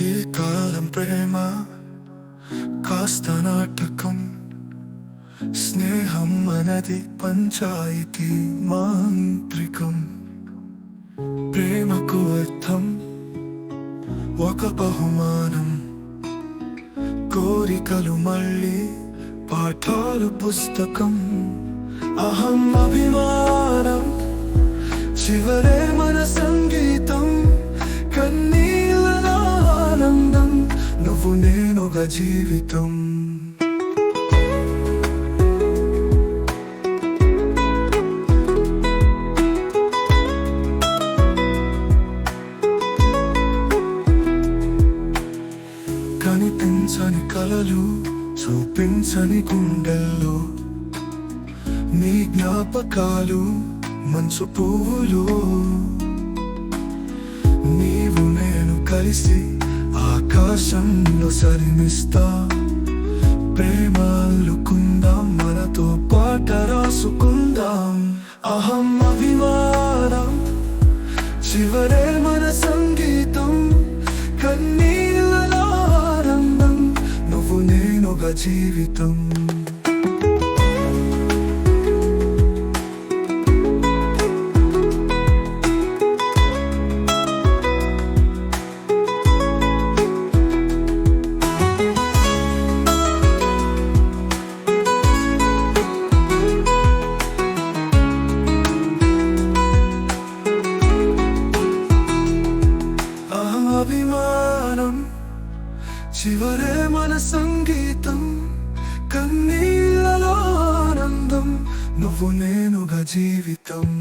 ఈ కాలం ప్రేమ కాస్త నాటకం స్నేహం మనది పంచాయతీ మాంత్రికం ప్రేమకు అర్థం ఒక బహుమానం కోరికలు మళ్ళీ పాఠాలు పుస్తకం అహం అభిమానం చివరే నేనుగా జీవితం. కనిపించని కలలు చూపించని గుండెల్లో. నీ జ్ఞాపకాలు మంచు పువ్వులు. నీవు నేను కలిసి ఆకాశంలో సరిమిస్తా ప్రేమలుకుందాం మనతో పాట రాసుకుందాం. అహం అభిమానం చివరే మన సంగీతం. కన్నీళ్ళ ఆనందం నువ్వు నేనుగా జీవితం. చివరే మన సంగీతం కన్నీళ్ళలో ఆనందం నువ్వు నేనుగా జీవితం.